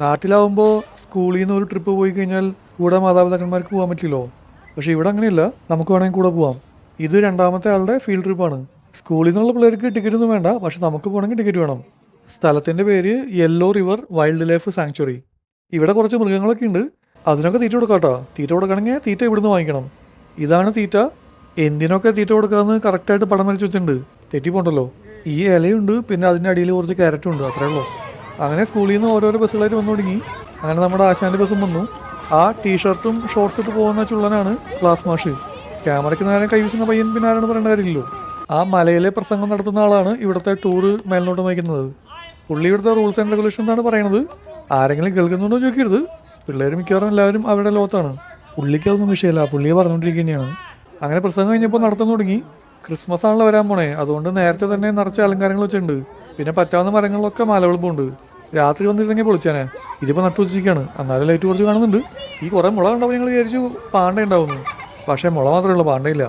നാട്ടിലാവുമ്പോൾ സ്കൂളിൽ നിന്ന് ഒരു ട്രിപ്പ് പോയി കഴിഞ്ഞാൽ കൂടെ മാതാപിതാക്കന്മാർക്ക് പോകാൻ പറ്റില്ലോ? പക്ഷെ ഇവിടെ അങ്ങനെയല്ല. നമുക്ക് വേണമെങ്കിൽ കൂടെ പോവാം. ഇത് രണ്ടാമത്തെ ആളുടെ ഫീൽഡ് ട്രിപ്പാണ് സ്കൂളിൽ നിന്നുള്ള പിള്ളേർക്ക് ടിക്കറ്റ് ഒന്നും വേണ്ട. പക്ഷെ നമുക്ക് പോകണമെങ്കിൽ ടിക്കറ്റ് വേണം. സ്ഥലത്തിന്റെ പേര് yellow river wildlife sanctuary ഇവിടെ കുറച്ച് മൃഗങ്ങളൊക്കെ ഉണ്ട്. അതിനൊക്കെ തീറ്റ കൊടുക്കാം കേട്ടോ. തീറ്റ കൊടുക്കണമെങ്കിൽ തീറ്റ ഇവിടുന്ന് വാങ്ങിക്കണം. ഇതാണ് തീറ്റ. എന്തിനൊക്കെ തീറ്റ കൊടുക്കാമെന്ന് കറക്റ്റായിട്ട് പടം വരച്ച് വെച്ചിട്ടുണ്ട്. തെറ്റിപ്പോണ്ടല്ലോ. ഈ ഇലയുണ്ട് പിന്നെ അതിന്റെ അടിയിൽ കുറച്ച് ക്യാരറ്റും ഉണ്ട്. അത്രേ ഉള്ളൂ. അങ്ങനെ സ്കൂളിൽ നിന്ന് ഓരോരോ ബസ്സുകളായിട്ട് വന്നു തുടങ്ങി. അങ്ങനെ നമ്മുടെ ആശാന്റെ ബസ്സും വന്നു. ആ ടീഷർട്ടും ഷോർട്സ് ഇട്ട് പോകുന്ന ചുള്ളനാണ് ക്ലാസ് മാഷ്. ക്യാമറയ്ക്ക് നേരം കൈവശുന്ന പയ്യൻ പിന്നെ ആരാണ് പറയേണ്ട കാര്യമില്ലല്ലോ. ആ മലയിലെ പ്രസംഗം നടത്തുന്ന ആളാണ് ഇവിടുത്തെ ടൂറ് മേൽനോട്ട് നയിക്കുന്നത് പുള്ളി ഇവിടുത്തെ റൂൾസ് ആൻഡ് റെഗുലേഷൻ എന്നാണ് പറയുന്നത് ആരെങ്കിലും കേൾക്കുന്നുണ്ടോ ചോദിക്കരുത്. പിള്ളേർ മിക്കവാറും എല്ലാവരും അവരുടെ ലോകത്താണ്. പുള്ളിക്ക് അതൊന്നും വിഷയമല്ല. പുള്ളിയെ പറഞ്ഞുകൊണ്ടിരിക്കുകയാണ്. അങ്ങനെ പ്രസംഗം കഴിഞ്ഞപ്പോൾ നടത്താൻ തുടങ്ങി. ക്രിസ്മസ് ആണല്ലോ വരാൻ പോണേ. അതുകൊണ്ട് നേരത്തെ തന്നെ നിറച്ച അലങ്കാരങ്ങൾ വെച്ചിട്ടുണ്ട്. പിന്നെ പറ്റാവുന്ന മരങ്ങളിലൊക്കെ മലവെളുപ്പുണ്ട് രാത്രി വന്നിരുന്നെങ്കിൽ പൊളിച്ചാനെ. ഇതിപ്പോൾ നട്ടുവച്ചിരിക്കുകയാണ് എന്നാലും ലൈറ്റ് കുറച്ച് കാണുന്നുണ്ട്. ഈ കുറേ മുള കണ്ടപ്പോൾ ഞങ്ങൾ വിചാരിച്ചു പാണ്ട ഉണ്ടാവുന്നു പക്ഷേ മുള മാത്രമേ ഉള്ളൂ പാണ്ടയില്ല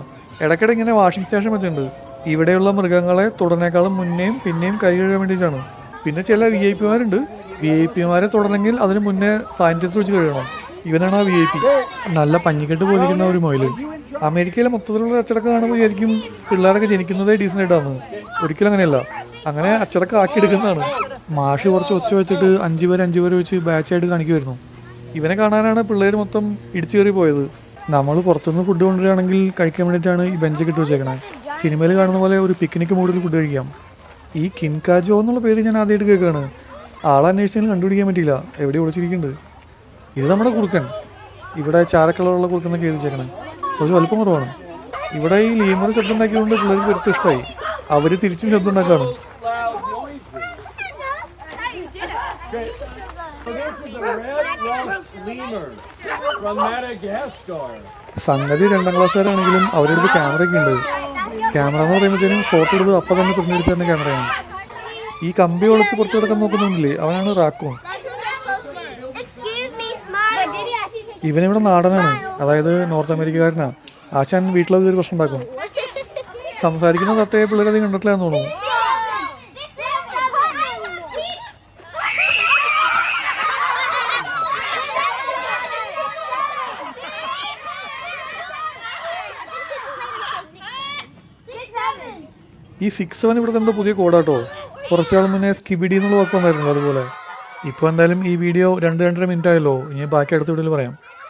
ഇടയ്ക്കിടെ ഇങ്ങനെ വാഷിംഗ് സ്റ്റേഷൻ വെച്ചിട്ടുണ്ട്. ഇവിടെയുള്ള മൃഗങ്ങളെ തുടനേക്കാളും മുന്നേയും പിന്നെയും കൈ കഴുകാൻ വേണ്ടിയിട്ടാണ്. പിന്നെ ചില വി ഐ പിമാരുണ്ട് വി ഐ പിമാരെ തുടരണമെങ്കിൽ അതിന് മുന്നേ സാനിറ്റൈസർ വെച്ച് കഴുകണം. ഇവനാണ് ആ വി ഐ പി നല്ല പഞ്ഞിക്കെട്ട് പോലിരിക്കുന്ന ഒരു മൊയിൽ. അമേരിക്കയിലെ മൊത്തത്തിലുള്ള അച്ചടക്കം കാണുമ്പോൾ വിചാരിക്കും പിള്ളേരൊക്കെ ജനിക്കുന്നതേ ഡീസന്റ് ആയിട്ടാണ് ഒരിക്കലും അങ്ങനെയല്ല. അങ്ങനെ അച്ചടക്കം ആക്കി എടുക്കുന്നതാണ് മാഷ് കുറച്ച് ഒച്ച വെച്ചിട്ട് അഞ്ച് പേര് അഞ്ച് പേര് വെച്ച് ബാച്ചായിട്ട് കാണിക്കുമായിരുന്നു ഇവനെ കാണാനാണ് പിള്ളേർ മൊത്തം ഇടിച്ചു കയറി പോയത്. നമ്മൾ പുറത്തുനിന്ന് ഫുഡ് കൊണ്ടുവരികയാണെങ്കിൽ കഴിക്കാൻ വേണ്ടിയിട്ടാണ് ഈ ബെഞ്ച് ഇട്ട് വെച്ചേക്കണേ. സിനിമയിൽ കാണുന്ന പോലെ ഒരു പിക്നിക് മൂഡിൽ ഫുഡ് കഴിക്കാം. ഈ കിൻകാജോ എന്നുള്ള പേര് ഞാൻ ആദ്യമായിട്ട് കേൾക്കുകയാണ്. ആളെ അന്വേഷിച്ചാലും കണ്ടുപിടിക്കാൻ പറ്റിയില്ല. എവിടെ വിളിച്ചിരിക്കുന്നുണ്ട് ഇത് നമ്മുടെ കുറുക്കൻ. ഇവിടെ ചാരക്കളറുള്ള എന്നൊക്കെ എഴുതി വെച്ചേക്കണേ. കുറച്ച് വലുപ്പം കുറവാണ്. ഇവിടെ ഈ ലീമർ ശബ്ദം ഉണ്ടാക്കിയതുകൊണ്ട് പിള്ളേർക്ക് വരുത്ത ഇഷ്ടമായി അവർ തിരിച്ചും ശബ്ദം ഉണ്ടാക്കാണ്. സംഗതി രണ്ടാം ക്ലാസ്സുകാരാണെങ്കിലും അവരുടെ ക്യാമറയൊക്കെ ഉണ്ട്. ക്യാമറ എന്ന് പറയുമ്പോഴത്തേനും ഫോട്ടോ എടുത്ത് അപ്പം തന്നെ പ്രിന്റ് തന്നെ ക്യാമറയാണ് ഈ കമ്പി ഒളിച്ച് പുറത്തു കിടക്കാൻ നോക്കുന്നുണ്ടല്ലേ? അവനാണ് റാക്കോൺ. ഇവനിവിടെ നാടനാണ്. അതായത് നോർത്ത് അമേരിക്കക്കാരനാ. ആശാൻ വീട്ടിലത് ഒരു പ്രശ്നം ഉണ്ടാക്കും. സംസാരിക്കുന്ന തത്തയെ പിള്ളേരധികം കണ്ടിട്ടില്ലാന്ന് തോന്നുന്നു. ഈ സിക്സ് സെവൻ ഇവിടുത്തെ എന്തോ പുതിയ കോഡാട്ടോ. കുറച്ചാൾ മുന്നേ സ്കിബിഡി എന്നുള്ള വാക്ക് വന്നായിരുന്നു അതുപോലെ. ഇപ്പോൾ എന്തായാലും ഈ വീഡിയോ രണ്ട് രണ്ടര മിനിറ്റ് ആയല്ലോ. ഇനി ബാക്കി അടുത്ത വീഡിയോയിൽ പറയാം.